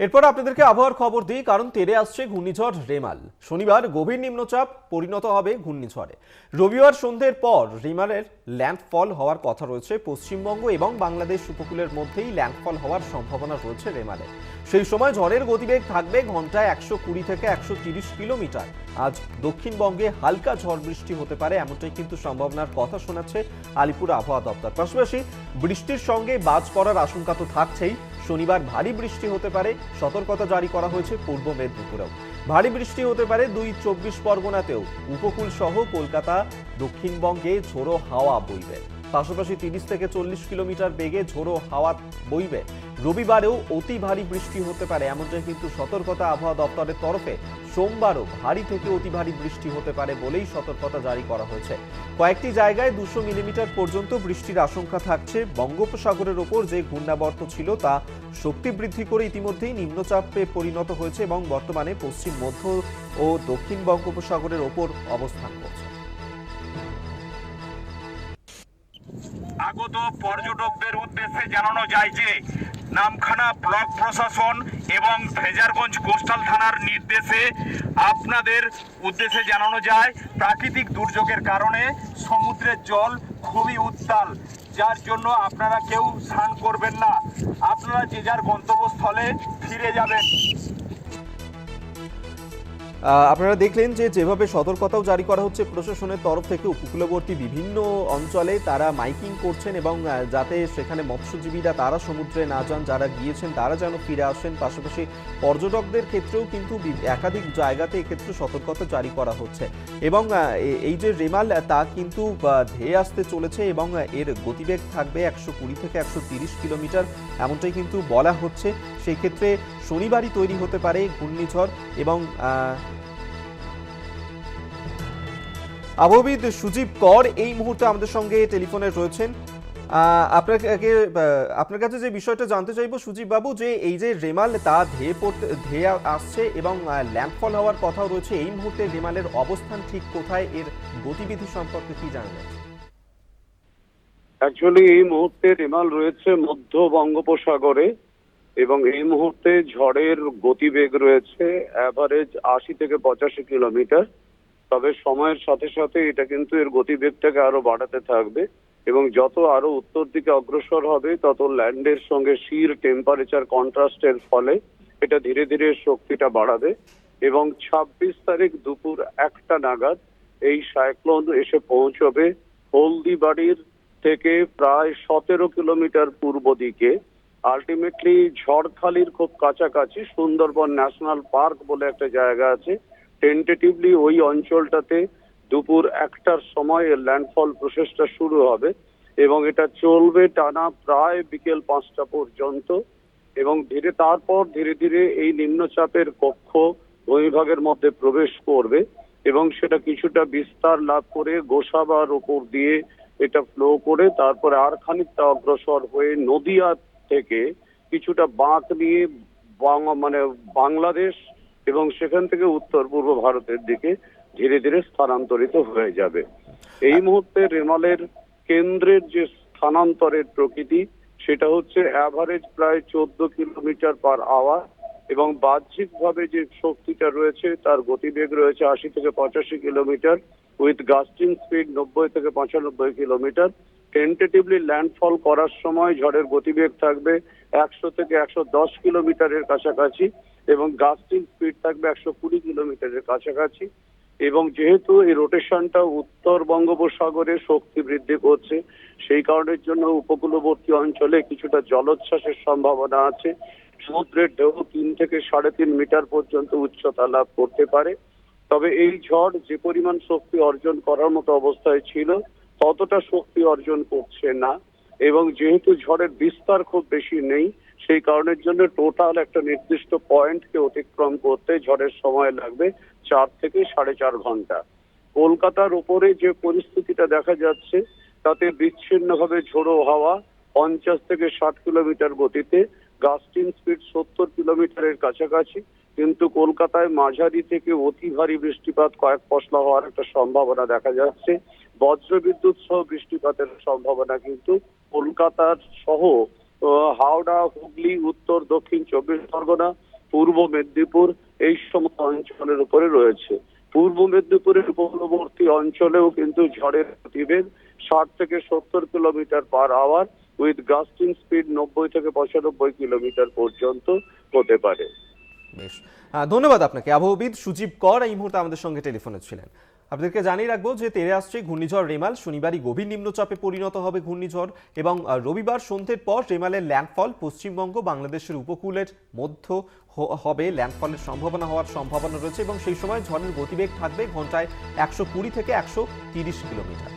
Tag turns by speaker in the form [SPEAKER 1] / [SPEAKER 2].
[SPEAKER 1] এরপর আপনাদেরকে আবহাওয়ার খবর দিই, কারণ তেরে আসছে ঘূর্ণিঝড় রেমাল। শনিবার গভীর নিম্নচাপ পরিণত হবে ঘূর্ণিঝড়ে। রবিবার সন্ধ্যের পর রিমালের ল্যান্ডফল হওয়ার কথা রয়েছে পশ্চিমবঙ্গ এবং বাংলাদেশ উপকূলের মধ্যেই ল্যান্ডফল হওয়ার সম্ভাবনা রয়েছে রেমালে। সেই সময় ঝড়ের গতিবেগ থাকবে ঘন্টায় একশো কুড়ি থেকে একশো তিরিশ কিলোমিটার। আজ দক্ষিণবঙ্গে হালকা ঝড় বৃষ্টি হতে পারে, এমনটাই কিন্তু সম্ভাবনার কথা শোনাচ্ছে আলিপুর আবহাওয়া দপ্তর। পাশাপাশি বৃষ্টির সঙ্গে বাজ পড়ার আশঙ্কা তো থাকছেই। শনিবার ভারী বৃষ্টি হতে পারে, সতর্কতা জারি করা হয়েছে পূর্ব মেদিনীপুরেও। ভারী বৃষ্টি হতে পারে দুই চব্বিশ পরগনাতেও। উপকূল সহ কলকাতা, দক্ষিণবঙ্গে ঝোড়ো হাওয়া বইবে। পাশাপাশি তিরিশ থেকে চল্লিশ কিলোমিটার বেগে ঝোড়ো হাওয়া বইবে। রবিবারেও অতি ভারী বৃষ্টি হতে পারে, এমনটাই কিন্তু সতর্কতা আবহাওয়া দপ্তরের তরফে সোমবারও ভারী থেকে অতি ভারী বৃষ্টি হতে পারে বলেই সতর্কতা জারি করা হয়েছে। কয়েকটি জায়গায় দুশো মিলিমিটার পর্যন্ত বৃষ্টির আশঙ্কা থাকছে। বঙ্গোপসাগরের ওপর যে ঘূর্ণাবর্ত ছিল তা শক্তি বৃদ্ধি করে ইতিমধ্যেই নিম্নচাপে পরিণত হয়েছে এবং বর্তমানে পশ্চিম, মধ্য ও দক্ষিণ বঙ্গোপসাগরের ওপর অবস্থান করছে।
[SPEAKER 2] আগত পর্যটকদের উদ্দেশ্যে জানানো যায় যে নামখানা ব্লক প্রশাসন এবং ভেজারগঞ্জ কোস্টাল থানার নির্দেশে আপনাদের উদ্দেশ্যে জানানো যায়, প্রাকৃতিক দুর্যোগের কারণে সমুদ্রের জল খুবই উত্তাল, যার জন্য আপনারা কেউ স্নান করবেন না। আপনারা যে যার গন্তব্যস্থলে ফিরে যাবেন।
[SPEAKER 1] আপনারা দেখলেন যে যেভাবে সতর্কতাও জারি করা হচ্ছে প্রশাসনের তরফ থেকে উপকূলবর্তী বিভিন্ন অঞ্চলে তারা মাইকিং করছেন এবং যাতে সেখানে মৎস্যজীবীরা তারা সমুদ্রে না যান, যারা গিয়েছেন তারা যেন ফিরে আসেন। পাশাপাশি পর্যটকদের ক্ষেত্রেও কিন্তু একাধিক জায়গাতে এক্ষেত্রে সতর্কতা জারি করা হচ্ছে। এবং এই যে রেমাল তা কিন্তু ধেয়ে আসতে চলেছে এবং এর গতিবেগ থাকবে একশো কুড়ি থেকে একশো তিরিশ কিলোমিটার, এমনটাই কিন্তু বলা হচ্ছে। সেই ক্ষেত্রে শনিবারই তৈরি হতে পারে ঘূর্ণিঝড় এবং আবহবিদ সুজীব কর এই মুহূর্তে আমাদের সঙ্গে টেলিফোনে রয়েছেন। আপনাকে আপনার কাছে যে বিষয়টা জানতে চাইব সুজীব বাবু, যে এই যে রেমাল, তা ধেয়ে পড়তে, ধেয়ে আসছে এবং ল্যান্ডফল হওয়ার কথাও রয়েছে। এই মুহূর্তে রেমালের অবস্থান ঠিক কোথায়? এর গতিবিধি সম্পর্কে কি জানা যাচ্ছে
[SPEAKER 3] অ্যাকচুয়ালি এই মুহূর্তে রেমাল রয়েছে মধ্য বঙ্গোপসাগরে। এবং এই মুহূর্তে ঝড়ের গতিবেগ রয়েছে অ্যাভারেজ আশি থেকে পঁচাশি কিলোমিটার। তবে সময়ের সাথে সাথে এটা কিন্তু এর গতিবেগটাকে আরও বাড়াতে থাকবে এবং যত আরও উত্তর দিকে অগ্রসর হবে, তত ল্যান্ডের সঙ্গে শির টেম্পারেচার কন্ট্রাস্টের ফলে এটা ধীরে ধীরে শক্তিটা বাড়াবে এবং ছাব্বিশ তারিখ দুপুর একটা নাগাদ এই সাইক্লোন এসে পৌঁছবে হলদিবাড়ির থেকে প্রায় সতেরো কিলোমিটার পূর্ব দিকে। আলটিমেটলি ঝড়খালির খুব কাছাকাছি, সুন্দরবন ন্যাশনাল পার্ক বলে একটা জায়গা আছে। টেন্টেটিভলি ওই অঞ্চলটাতে দুপুর একটার সময় ল্যান্ডফল প্রসেসটা শুরু হবে এবং এটা চলবে টানা প্রায় বিকেল পাঁচটা পর্যন্ত এবং ধীরে তারপর ধীরে ধীরে এই নিম্নচাপের কক্ষ ভূমিভাগের মধ্যে প্রবেশ করবে এবং সেটা কিছুটা বিস্তার লাভ করে গোসাবার উপর দিয়ে এটা ফ্লো করে তারপরে আর খানিকটা অগ্রসর হয়ে নদিয়া থেকে কিছুটা বাঁক নিয়ে মানে বাংলাদেশ এবং সেখান থেকে উত্তর পূর্ব ভারতের দিকে ধীরে ধীরে স্থানান্তরিত হয়ে যাবে। এই মুহূর্তে রেমালের কেন্দ্রের যে স্থানান্তরের প্রকৃতি, সেটা হচ্ছে অ্যাভারেজ প্রায় চোদ্দ কিলোমিটার পার আওয়ার এবং বাহ্যিকভাবে যে শক্তিটা রয়েছে, তার গতিবেগ রয়েছে আশি থেকে পঁচাশি কিলোমিটার উইথ গাস্টিং স্পিড নব্বই থেকে পঁচানব্বই কিলোমিটার। টেন্টেটিভলি ল্যান্ডফল করার সময় ঝড়ের গতিবেগ থাকবে একশো থেকে একশো দশ কিলোমিটারের কাছাকাছি এবং গাস্টিং স্পিড থাকবে একশো কুড়ি কিলোমিটারের কাছাকাছি। এবং যেহেতু এই রোটেশনটা উত্তর বঙ্গোপসাগরে শক্তি বৃদ্ধি করছে, সেই কারণের জন্য উপকূলবর্তী অঞ্চলে কিছুটা জলোচ্ছ্বাসের সম্ভাবনা আছে। সমুদ্রের ঢেউ তিন থেকে সাড়ে তিন মিটার পর্যন্ত উচ্চতা লাভ করতে পারে। তবে এই ঝড় যে পরিমাণ শক্তি অর্জন করার মতো অবস্থায় ছিল ততটা শক্তি অর্জন করছে না এবং যেহেতু ঝড়ের বিস্তার খুব বেশি নেই, সেই কারণের জন্য টোটাল একটা নির্দিষ্ট পয়েন্টকে অতিক্রম করতে ঝড়ের সময় লাগবে চার থেকে সাড়ে চার ঘণ্টা। কলকাতার উপরে যে পরিস্থিতিটা দেখা যাচ্ছে, তাতে বিচ্ছিন্নভাবে ঝোড়ো হাওয়া পঞ্চাশ থেকে ষাট কিলোমিটার গতিতে গাস্টিং স্পিড সত্তর কিলোমিটারের কাছাকাছি, কিন্তু কলকাতায় মাঝারি থেকে অতি ভারী বৃষ্টিপাত কয়েক পশলা হওয়ার একটা সম্ভাবনা দেখা যাচ্ছে। বজ্রবিদ্যুৎ সহ বৃষ্টিপাতের সম্ভাবনা কিন্তু কলকাতার সহ হাওড়া, হুগলি, উত্তর, দক্ষিণ, চব্বিশ পরগনা, পূর্ব মেদিনীপুর এই সমস্ত অঞ্চলের উপরে রয়েছে। পূর্ব মেদিনীপুরের উপকূলবর্তী অঞ্চলেও কিন্তু ঝড়ের গতিবেগ ষাট থেকে সত্তর kilometre per hour with gusting speed নব্বই থেকে পঁচানব্বই কিলোমিটার পর্যন্ত হতে পারে।
[SPEAKER 1] বেশ। ধন্যবাদ আপনাকে। আবহবিদ সুজীব কর এই মুহূর্তে আমাদের সঙ্গে টেলিফোনে ছিলেন। আপনাদেরকে জানিয়ে রাখব যে তেরে আসছে ঘূর্ণিঝড় রেমাল। শনিবারই গভীর নিম্নচাপে পরিণত হবে ঘূর্ণিঝড় এবং রবিবার সন্ধ্যের পর রেমালের ল্যান্ডফল পশ্চিমবঙ্গ, বাংলাদেশের উপকূলের মধ্য হবে। ল্যান্ডফলের সম্ভাবনা হওয়ার সম্ভাবনা রয়েছে এবং সেই সময় ঝড়ের গতিবেগ থাকবে ঘন্টায় একশো কুড়ি থেকে একশো তিরিশ কিলোমিটার।